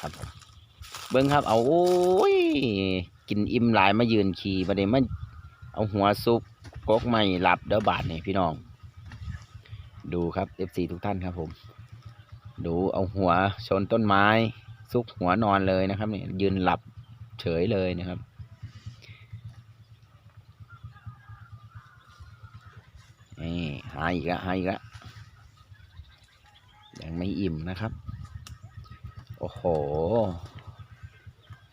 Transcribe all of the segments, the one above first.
ครับผมเบิ้งครับ เอาโอ้ยกินอิ่มหลายมายืนขี่ประเดี๋ยวมันเอาหัวซุกกกไม่หลับเด้อบาดนี่พี่น้อง ดูครับ FC ทุกท่านครับผม ดูเอาหัวชนต้นไม้ ซุกหัวนอนเลยนะครับเนี่ยยืนหลับเฉยเลยนะครับนี่หายอีกล้วหายอีกล้วยังไม่อิ่มนะครับ โห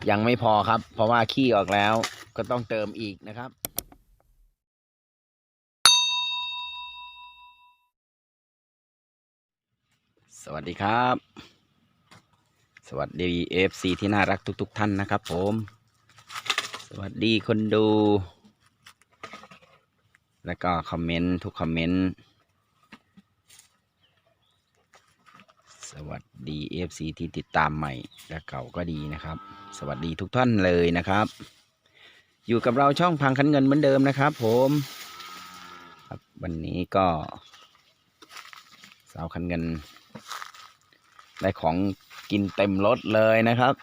ยังไม่พอครับ เพราะว่าขี้ออกแล้วก็ต้องเติมอีกนะครับสวัสดีครับ สวัสดี FC ที่น่ารักทุก ๆ ท่านนะครับ ผม สวัสดีคนดู แล้วก็คอมเมนต์ทุกคอมเมนต์ วัสดี FC ที่ติดตามใหม่และเก่าก็ดีนะครับ สวัสดีทุกท่านเลยนะครับ อยู่กับเราช่องพังคันเงินเหมือนเดิมนะครับ ผมครับวันนี้ก็สาวคันเงิน ได้ของกินเต็มรถเลยนะครับ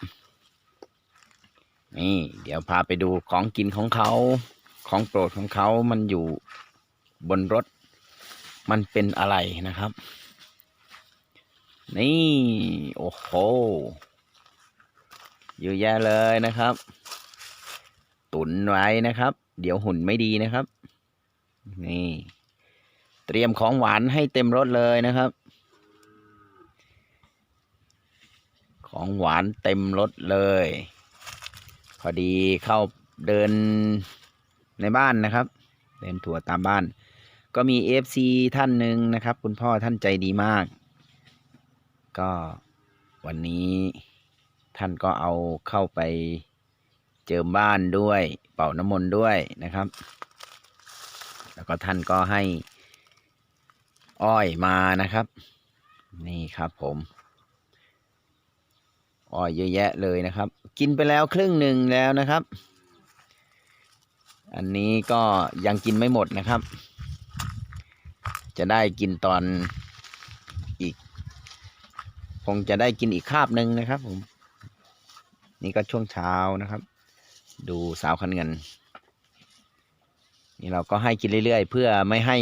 นี่เดี๋ยวพาไปดูของกินของเขาของโปรดของเขามันอยู่บนรถ มันเป็นอะไรนะครับ นี่ โอ้โหเยอะแยะเลยนะครับ ตุนไว้นะครับ เดี๋ยวหุ่นไม่ดีนะครับ นี่ เตรียมของหวานให้เต็มรถเลยนะครับ ของหวานเต็มรถเลย พอดีเข้าเดินในบ้านนะครับ เดินถั่วตามบ้าน ก็มีเอฟซีท่านหนึ่งนะครับ คุณพ่อท่านใจดีมาก ก็วันนี้ท่านก็เอาเข้าไปเจิมบ้านด้วย เป่าน้ำมนต์ด้วยนะครับ แล้วก็ท่านก็ให้อ้อยมานะครับ นี่ครับผม อ้อยเยอะแยะเลยนะครับ กินไปแล้วครึ่งหนึ่งแล้วนะครับ อันนี้ก็ยังกินไม่หมดนะครับ จะได้กินตอน คงจะได้กินอีกคาบหนึ่งนะครับ ผม นี่ก็ช่วงเช้านะครับ ดูสาวคันเงิน นี่เราก็ให้กินเรื่อยๆ เพื่อไม่ให้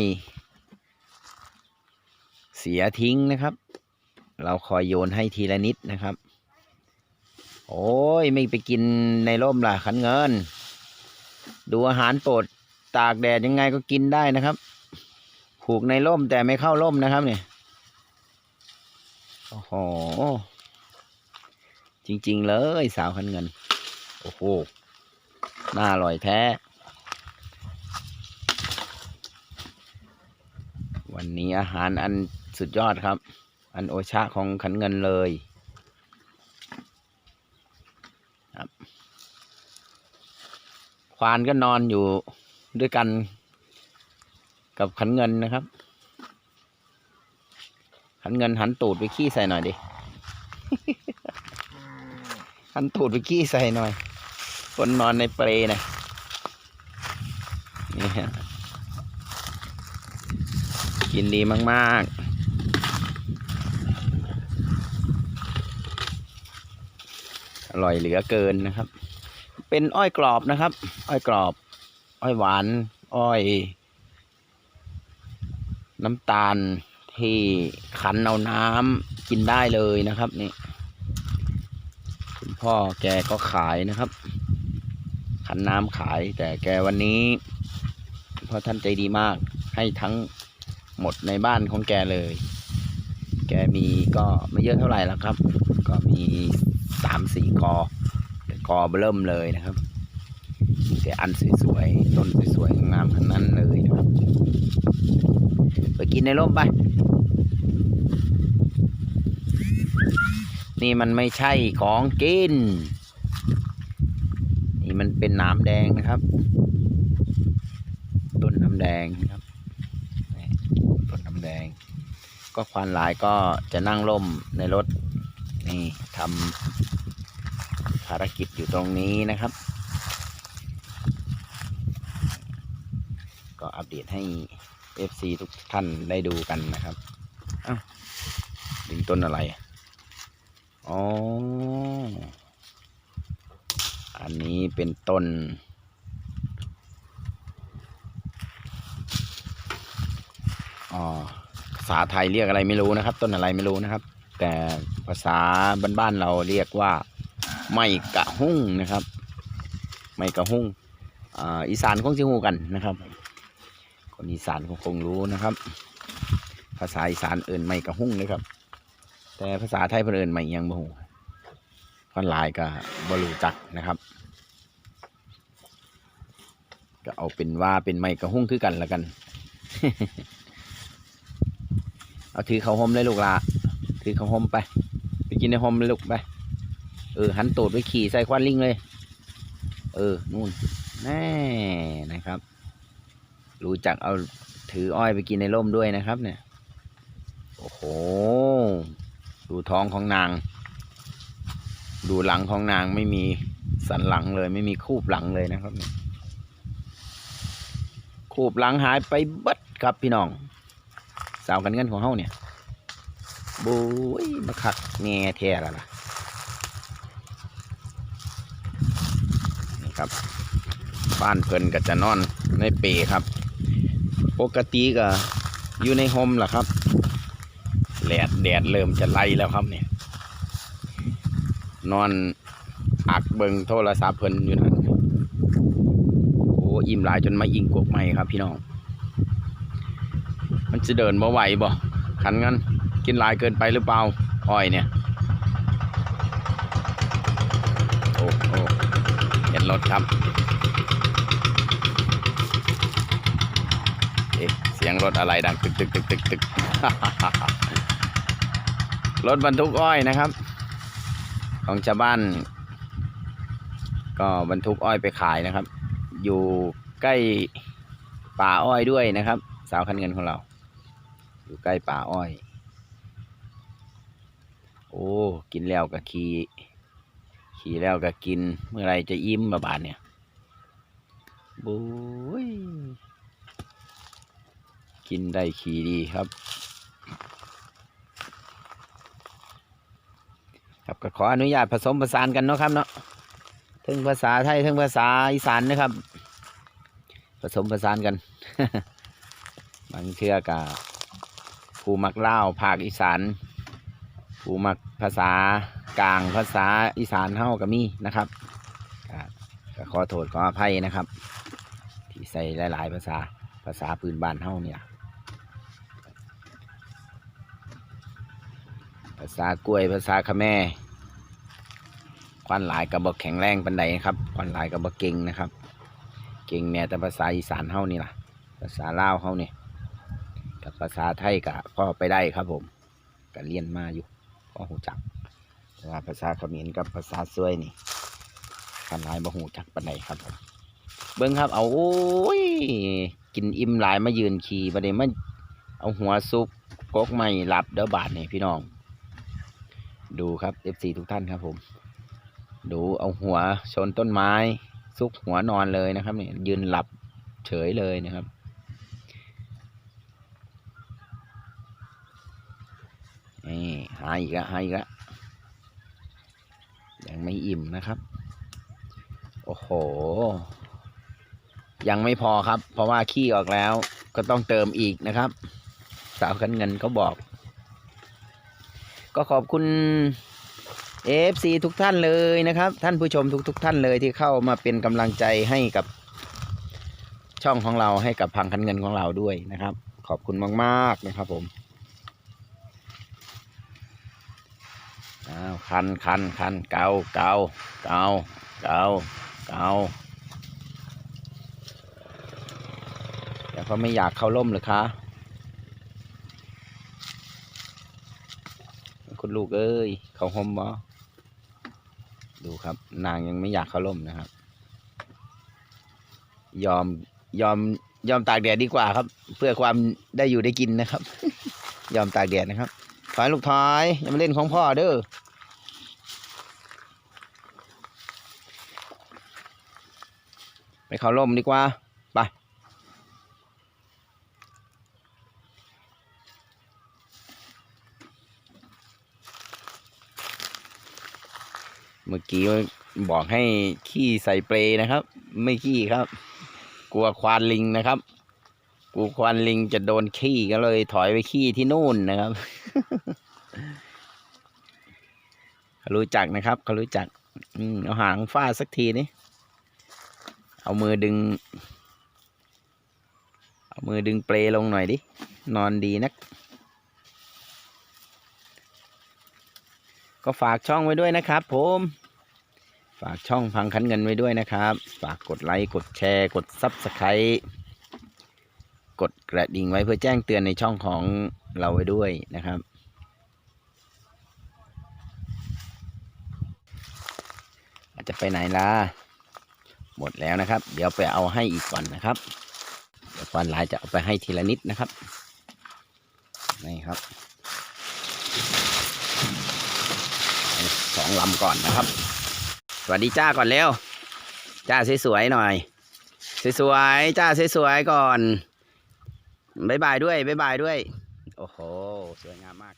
เสียทิ้งนะครับ เราคอยโยนให้ทีละนิดนะครับ โอ้ยไม่ไปกินในร่มล่ะขันเงิน ดูอาหารโปรดตากแดดยังไงก็กินได้นะครับ ผูกในร่มแต่ไม่เข้าร่มนะครับเนี่ย โอ้โห จริง ๆ เลยสาวขันเงิน โอ้โห น่าอร่อยแท้ วันนี้อาหารอันสุดยอดครับ อันโอชะของขันเงินเลยครับ ควานก็นอนอยู่ด้วยกันกับขันเงินนะครับ ขันเงินหันตูดไปขี้ใส่หน่อยดิ หันตูดไปขี้ใส่หน่อย คนนอนในเปรนะนี่ฮะกินดีมากๆอร่อยเหลือเกินนะครับ เป็นอ้อยกรอบนะครับ อ้อยกรอบ อ้อยหวาน อ้อย น้ำตาล ที่ขันเอาน้ำกินได้เลยนะครับนี่คุณพ่อแกก็ขายนะครับ ขันน้ำขาย แต่แกวันนี้คุณพ่อท่านใจดีมากให้ทั้งหมดในบ้านของแกเลย แกมีก็ไม่เยอะเท่าไหร่แล้วครับ ก็มีสามสี่กอกอเริ่มเลยนะครับแต่อันสวยๆต้นสวยๆงามๆทั้งนั้นเลยนะครับ ไปกินในร่มไป นี่มันไม่ใช่ของกิน นี่มันเป็นหนามแดงนะครับ ต้นน้ำแดงนะครับต้นน้ำแดง ก็ควานหลายก็จะนั่งร่มในรถ นี่ทำภารกิจอยู่ตรงนี้นะครับก็อัปเดตให้ FC ทุกท่านได้ดูกันนะครับอ้าวดึงต้นอะไร อ๋อันนี้เป็นต้น อ๋อ ภาษาไทยเรียกอะไรไม่รู้นะครับ ต้นอะไรไม่รู้นะครับ แต่ภาษาบ้านๆเราเรียกว่า ไม่กะหุ้งนะครับ ไม่กะหุ้งอ่า อีสานคงจะหูกันนะครับ คนอีสานคงรู้นะครับ ภาษาอีสานเอื่นไม่กระหุ้งเลยครับ แต่ภาษาไทยเพิ่นเอื่นไม่ยังบ่ฮู้คนหลายก็บ่รู้จักนะครับ ก็เอาเป็นว่าเป็นไม่กระหุ้งคือกันละกัน เอาถือเขาวหอมเลยลูกหลาถือเขาวหอมไป ไปกินในหอมเลยลูกไป เออ หันตูดไปขี่ใส่ควันลิงเลย เออ นู่นแน่นะครับ รู้จักเอาถืออ้อยไปกินในร่มด้วยนะครับ เนี่ย โอ้โห ดูท้องของนาง ดูหลังของนางไม่มีสันหลังเลย ไม่มีคูบหลังเลยนะครับคูบหลังหายไปบัดครับพี่น้อง สาวกันเงินของเฮาเนี่ยบุยมาคักแง่แท้ล้วล่ะนี่ครับ บ้านเพิ่นก็จะนอนในเปครับ ปกติก็อยู่ในโฮมล่ะครับแดดแดดเริ่มจะไล่แล้วครับเนี่ย นอนอักเบิงโทรศัพท์เพิ่นอยู่นั่นโอ้อิ่มหลายจนมายิงกกใหม่ครับ พี่น้อง มันจะเดินบ่ไหวบ่ขันงั้น กินหลายเกินไปหรือเปล่าอ้อยเนี่ยโอ้โอ้เห็นรถครับ เอ๊ะเสียงรถอะไรดังตึกตึกตึกตึกตึกรถบรรทุกอ้อยนะครับ ของชาวบ้าน ก็บรรทุกอ้อยไปขายนะครับ อยู่ใกล้ป่าอ้อยด้วยนะครับ สาวคันเงินของเรา อยู่ใกล้ป่าอ้อย โอ้กินแล้วก็ขี่ขี่แล้วก็กิน เมื่อไรจะอิ่มบาบานเนี่ยบุ้ย กินได้ขี่ดีครับ ครับก็ขออนุญาตผสมผสานกันเนาะครับเนาะทั้งภาษาไทยทั้งภาษาอีสานนะครับ ผสมผสานกัน บางเชื่อกะผู้มักเล่าภาคอีสานผู้มักภาษากลางภาษาอีสานเฮาก็มีนะครับก็ก็ขอโทษขออภัยนะครับ ที่ใส่หลาย ๆ ภาษาภาษาพื้นบ้านเฮาเนี่ย ภาษากล้วยภาษาขะแม่ควันหลายกับบกแข็งแรงปันใดครับควันหลายกับบกเก่งนะครับ เก่งเนี่ยแต่ภาษาอีสานเฮานี่ล่ะ ภาษาลาวเฮาเนี่ยกับภาษาไทยกับพ่อไปได้ครับผมก็เรียนมาอยู่พ่อหูจักแต่ว่าภาษาเขมรกับภาษาซวยนี่ควันหลายบ่หูจักปันใดครับผมเบิ้งครับเอาโอ้ยกินอิ่มหลายมายืนขี่ประเดี๋ยวมาเอาหัวซุกกกไม่หลับเด้อบาทนี่พี่น้อง ดูครับ FC ทุกท่านครับผม ดูเอาหัวชนต้นไม้ ซุกหัวนอนเลยนะครับเนี่ยยืนหลับเฉยเลยนะครับ นี่หายอีกล้วหายอีกล้วยังไม่อิ่มนะครับ โอ้โห ยังไม่พอครับ เพราะว่าขี้ออกแล้วก็ต้องเติมอีกนะครับ สาวคันเงินเขาบอก ก็ขอบคุณ FC ทุกท่านเลยนะครับ ท่านผู้ชมทุกๆท่านเลยที่เข้ามาเป็นกำลังใจให้กับช่องของเราให้กับพังคันเงินของเราด้วยนะครับ ขอบคุณมากๆนะครับผมอ้าวคันคันคันเกาเกาเกาเกาเกาแต่เขาไม่อยากเข้าร่มหรือคะ คุณลูกเอ้ย เขาห่มบ่ดูครับ นางยังไม่อยากเข้าร่มนะครับ ยอมยอมยอมตากแดดดีกว่าครับ เพื่อความได้อยู่ได้กินนะครับ ยอมตากแดดนะครับถอยลูกถอยอย่ามาเล่นของพ่อเด้อไปเข้าร่มดีกว่า เมื่อกี้บอกให้ขี้ใส่เปลนะครับ ไม่ขี้ครับ กลัวควานลิงนะครับกลัวควานลิงจะโดนขี้ก็เลย ถอยไปขี้ที่นู่นนะครับเขารู้จักนะครับเขารู้จักอเอาหางฟาดสักทีนี่เอามือดึง เอามือดึงเปลลงหน่อยดิ นอนดีนัก ก็ฝากช่องไว้ด้วยนะครับผม ฝากช่องพังคันเงินไว้ด้วยนะครับ ฝากกดไลค์ กดแชร์ กดซับสไครต์กดกระดิ่งไว้เพื่อแจ้งเตือนในช่องของเราไว้ด้วยนะครับ อาจจะไปไหนล่ะ หมดแล้วนะครับ เดี๋ยวไปเอาให้อีกก่อนนะครับ เดี๋ยวควานหลายจะเอาไปให้ทีละนิดนะครับ นี่ครับสองลำก่อนนะครับ สวัสดีจ้าก่อนเร็ว จ้าสวยๆหน่อย สวยๆจ้าสวยๆก่อนบ๊ายบายด้วยบ๊ายบายด้วย โอ้โห สวยงามมาก